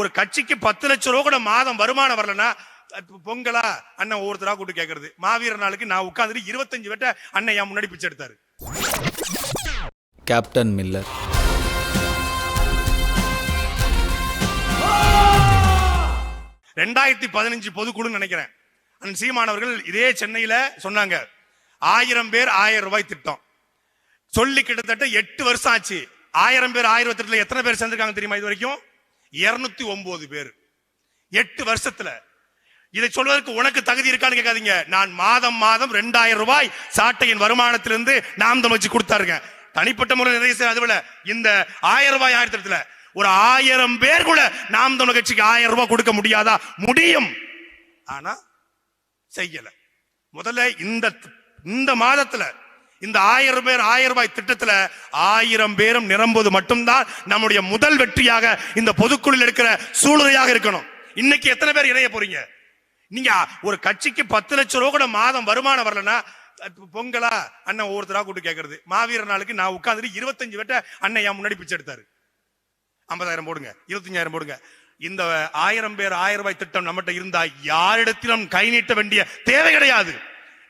ஒரு கட்சிக்கு பத்து லட்சம் ரூபா கூட மாதம் வருமானம் வரலன்னா பொங்கலா அண்ணன் ஒவ்வொருத்தரா கூட்டு கேக்குறது. மாவீரர் நாளுக்கு நான் உட்காந்துட்டு இருபத்தஞ்சு வெட்ட அண்ணன் என் முன்னாடி பிச்சை எடுத்தாரு. Captain Miller. ரெண்டாயிரத்தி பதினஞ்சு பொதுக்குழுன்னு நினைக்கிறேன். அண்ணன் சீமானவர்கள் இதே சென்னையில சொன்னாங்க. ஆயிரம் பேர் ஆயிரம் ரூபாய் திட்டம். சொல்லி கிட்டத்தட்ட எட்டு வருஷம் ஆச்சு. ஆயிரம் பேர் ஆயிரம் திட்டத்துல எத்தனை பேர் சேர்ந்திருக்காங்க தெரியுமா இது வரைக்கும்? இருநூத்தி ஒன்பது பேர். எட்டு வருஷத்துல. இதை சொல்வதற்கு உனக்கு தகுதி இருக்கான்னு கேட்காதீங்க. நான் மாதம் மாதம் ரெண்டாயிரம் ரூபாய் சாட்டையின் வருமானத்திலிருந்து நாம் தான் வச்சு கொடுத்தாருங்க. தனிப்பட்ட முறை நிறைய செய்ய அதுல இந்த ஆயிரம் ரூபாய் ஆயிரத்துல ஒரு ஆயிரம் பேர் கூட நாம் தமிழ் கட்சிக்கு ஆயிரம் ரூபாய் கொடுக்க முடியாதா? முடியும். ஆனா செய்யல. முதல்ல இந்த இந்த மாதத்துல இந்த ஆயிரம் பேர் ஆயிரம் ரூபாய் திட்டத்தில் ஆயிரம் பேரும் நிரம்புவது மட்டும்தான் நம்முடைய முதல் வெற்றியாக இந்த பொதுக்குழுவில் இருக்கிற சூழ்நிலையாக இருக்கணும். இன்னைக்கு எத்தனை பேர் இணைய போறீங்க? நீங்க ஒரு கட்சிக்கு பத்து லட்சம் ரூபா கூட மாதம் வருமானம் வரலன்னா பொங்கலா அண்ணன் ஒவ்வொருத்தரா கூட்டு கேட்கறது மாவீரர் நாளுக்கு நான் உட்காந்துட்டு இருபத்தஞ்சு வெட்ட அண்ணன் என் முன்னாடி பிச்சை எடுத்தாரு. ஐம்பதாயிரம் போடுங்க இருபத்தஞ்சாயிரம் போடுங்க. இந்த ஆயிரம் பேர் ஆயிரம் ரூபாய் திட்டம் நம்மகிட்ட இருந்தா யாரிடத்திலும் கை நீட்ட வேண்டிய தேவை கிடையாது.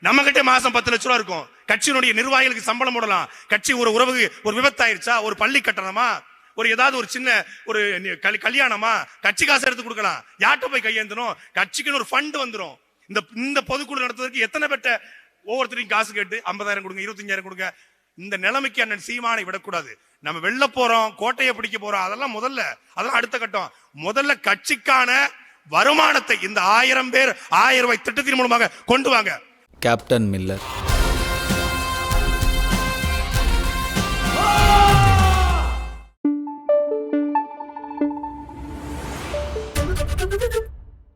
நம்ம கிட்ட மாசம் பத்து லட்ச ரூபா இருக்கும். கட்சியினுடைய நிர்வாகிகளுக்கு சம்பளம் போடலாம். கட்சி ஒரு உறவு ஒரு விபத்தாயிருச்சா? ஒரு பள்ளி கட்டணமா? ஒரு ஏதாவது ஒரு சின்ன ஒரு கல்- கல்யாணமா? கட்சி காசு எடுத்து கொடுக்கலாம். யார்கிட்ட போய் கையேந்தணும்? கட்சிக்குன்னு ஒரு ஃபண்ட் வந்துரும். இந்த இந்த பொதுக்குழு நடத்துவதற்கு எத்தனை பேட்ட ஒவ்வொருத்தரையும் காசு கேட்டு ஐம்பதாயிரம் கொடுங்க இருபத்தஞ்சாயிரம் கொடுங்க. இந்த நிலைமைக்கு அண்ணன் சீமானை விடக்கூடாது. நம்ம வெளில போறோம் கோட்டையை பிடிக்க போறோம் அதெல்லாம் முதல்ல அதெல்லாம் அடுத்த கட்டம். முதல்ல கட்சிக்கான வருமானத்தை இந்த ஆயிரம் பேர் ஆயிரம் ரூபாய் திட்டத்தின் மூலமாக கொண்டு வாங்க. Captain Miller. ん?